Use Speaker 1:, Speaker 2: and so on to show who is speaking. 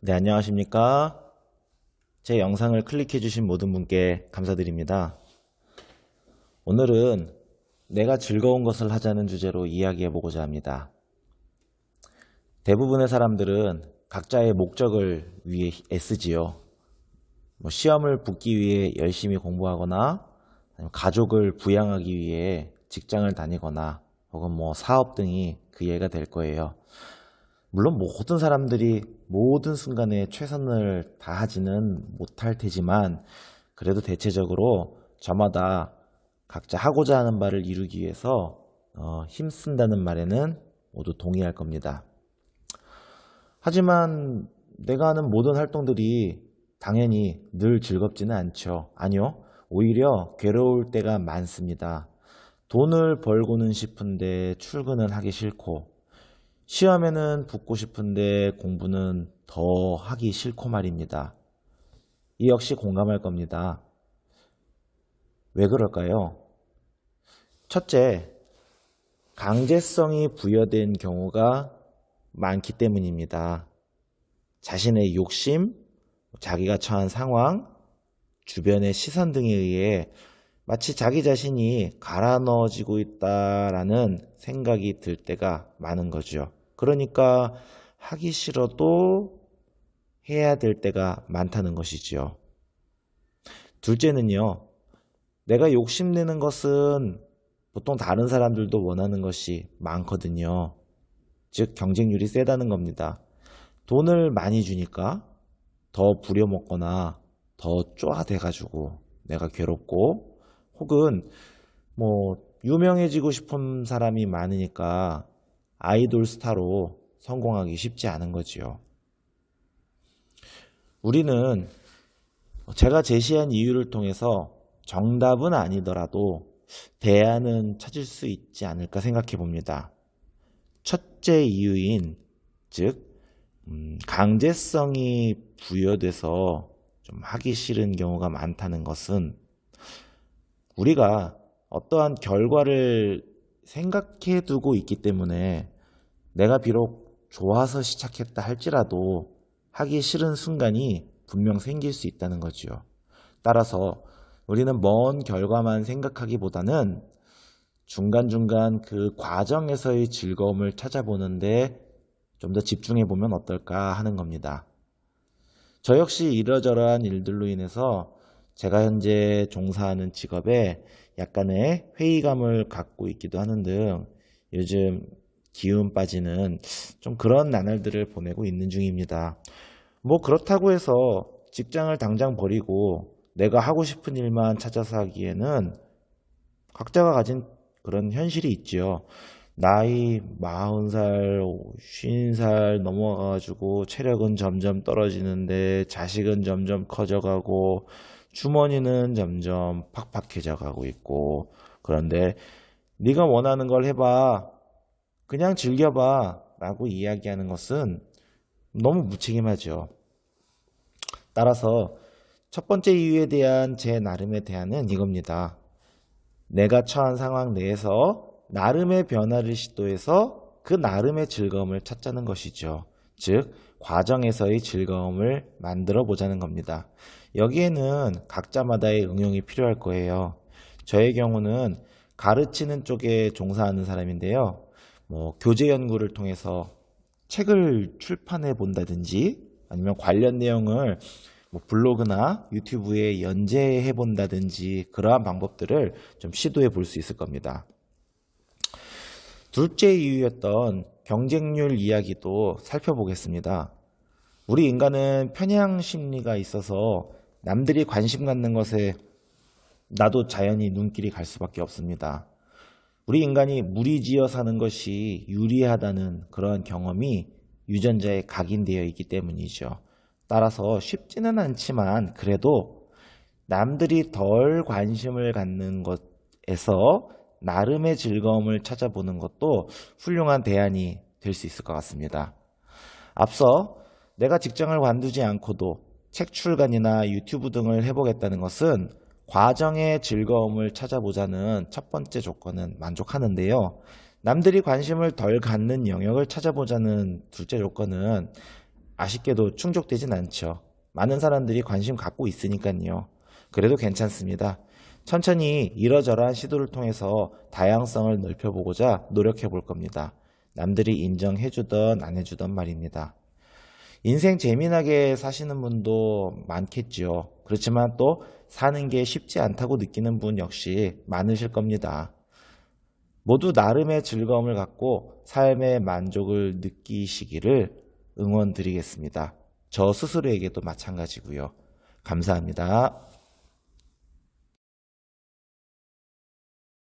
Speaker 1: 네, 안녕하십니까. 제 영상을 클릭해주신 모든 분께 감사드립니다. 오늘은 내가 즐거운 것을 하자는 주제로 이야기해보고자 합니다. 대부분의 사람들은 각자의 목적을 위해 애쓰지요. 뭐 시험을 붙기 위해 열심히 공부하거나 가족을 부양하기 위해 직장을 다니거나 혹은 뭐 사업 등이 그 예가 될 거예요. 물론 모든 사람들이 모든 순간에 최선을 다하지는 못할 테지만 그래도 대체적으로 저마다 각자 하고자 하는 바를 이루기 위해서 어, 힘쓴다는 말에는 모두 동의할 겁니다. 하지만 내가 하는 모든 활동들이 당연히 늘 즐겁지는 않죠. 아니요. 오히려 괴로울 때가 많습니다. 돈을 벌고는 싶은데 출근은 하기 싫고 시험에는 붙고 싶은데 공부는 더 하기 싫고 말입니다. 이 역시 공감할 겁니다. 왜 그럴까요? 첫째, 강제성이 부여된 경우가 많기 때문입니다. 자신의 욕심, 자기가 처한 상황, 주변의 시선 등에 의해 마치 자기 자신이 갈아 넣어지고 있다라는 생각이 들 때가 많은 거죠. 그러니까 하기 싫어도 해야 될 때가 많다는 것이지요. 둘째는요, 내가 욕심내는 것은 보통 다른 사람들도 원하는 것이 많거든요. 즉, 경쟁률이 세다는 겁니다. 돈을 많이 주니까 더 부려먹거나 더 쪼아대가지고 내가 괴롭고 혹은 뭐 유명해지고 싶은 사람이 많으니까 아이돌 스타로 성공하기 쉽지 않은 거지요. 우리는 제가 제시한 이유를 통해서 정답은 아니더라도 대안은 찾을 수 있지 않을까 생각해 봅니다. 첫째 이유인 즉 음, 강제성이 부여돼서 좀 하기 싫은 경우가 많다는 것은 우리가 어떠한 결과를 생각해 두고 있기 때문에 내가 비록 좋아서 시작했다 할지라도 하기 싫은 순간이 분명 생길 수 있다는 거지요. 따라서 우리는 먼 결과만 생각하기보다는 중간중간 그 과정에서의 즐거움을 찾아보는데 좀 더 집중해 보면 어떨까 하는 겁니다. 저 역시 이러저러한 일들로 인해서 제가 현재 종사하는 직업에 약간의 회의감을 갖고 있기도 하는 등 요즘 기운 빠지는 좀 그런 나날들을 보내고 있는 중입니다. 뭐 그렇다고 해서 직장을 당장 버리고 내가 하고 싶은 일만 찾아서 하기에는 각자가 가진 그런 현실이 있지요. 나이 40살, 50살 넘어가가지고 체력은 점점 떨어지는데 자식은 점점 커져가고 주머니는 점점 팍팍해져 가고 있고 그런데 네가 원하는 걸 해봐 그냥 즐겨봐 라고 이야기하는 것은 너무 무책임하죠. 따라서 첫 번째 이유에 대한 제 나름의 대안은 이겁니다. 내가 처한 상황 내에서 나름의 변화를 시도해서 그 나름의 즐거움을 찾자는 것이죠. 즉, 과정에서의 즐거움을 만들어 보자는 겁니다. 여기에는 각자마다의 응용이 필요할 거예요. 저의 경우는 가르치는 쪽에 종사하는 사람인데요. 뭐, 교재 연구를 통해서 책을 출판해 본다든지 아니면 관련 내용을 뭐 블로그나 유튜브에 연재해 본다든지 그러한 방법들을 좀 시도해 볼 수 있을 겁니다. 둘째 이유였던 경쟁률 이야기도 살펴보겠습니다. 우리 인간은 편향 심리가 있어서 남들이 관심 갖는 것에 나도 자연히 눈길이 갈 수밖에 없습니다. 우리 인간이 무리지어 사는 것이 유리하다는 그런 경험이 유전자에 각인되어 있기 때문이죠. 따라서 쉽지는 않지만 그래도 남들이 덜 관심을 갖는 것에서 나름의 즐거움을 찾아보는 것도 훌륭한 대안이 될 수 있을 것 같습니다. 앞서 내가 직장을 관두지 않고도 책 출간이나 유튜브 등을 해보겠다는 것은 과정의 즐거움을 찾아보자는 첫 번째 조건은 만족하는데요. 남들이 관심을 덜 갖는 영역을 찾아보자는 둘째 조건은 아쉽게도 충족되진 않죠. 많은 사람들이 관심 갖고 있으니까요. 그래도 괜찮습니다. 천천히 이러저러한 시도를 통해서 다양성을 넓혀보고자 노력해 볼 겁니다. 남들이 인정해주던 안 해주던 말입니다. 인생 재미나게 사시는 분도 많겠지요. 그렇지만 또 사는 게 쉽지 않다고 느끼는 분 역시 많으실 겁니다. 모두 나름의 즐거움을 갖고 삶의 만족을 느끼시기를 응원드리겠습니다. 저 스스로에게도 마찬가지고요. 감사합니다.